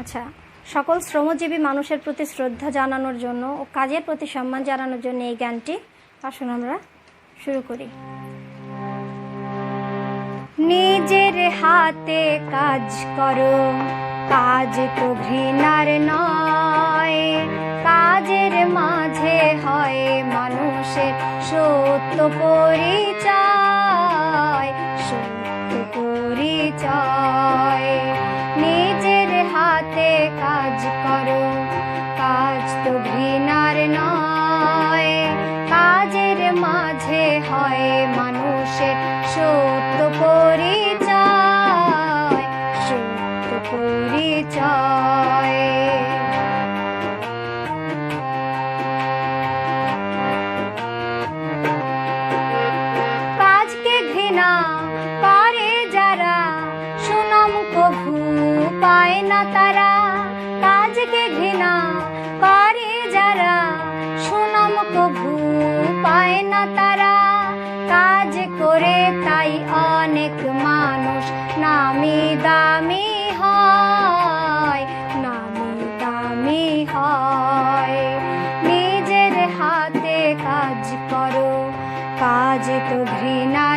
আচ্ছা সকল শ্রমজীবী মানুষের প্রতি শ্রদ্ধা জানানোর জন্য ও কাজের প্রতি সম্মান জানানোর জন্য এই গানটি আসুন আমরা শুরু করি। নিজের হাতে কাজ করো, কাজ তো ঘৃণার নয়, কাজের মাঝে হয় মানুষের সত্য পরিচয় সত্য পরিচয়। কাজ করো, কাজ তো ঘৃণার নয়। কাজের মাঝে হয় মানুষের সত্য পরিচয় সত্য পরিচয়। কাজকে ঘৃণা করে যারা, সুনাম কভু পায় না তারা। করে তাই অনেক মানুষ নামি দামি হয়, নামি দামি হয়। নিজের হাতে কাজ করো, কাজ তো ঘৃণা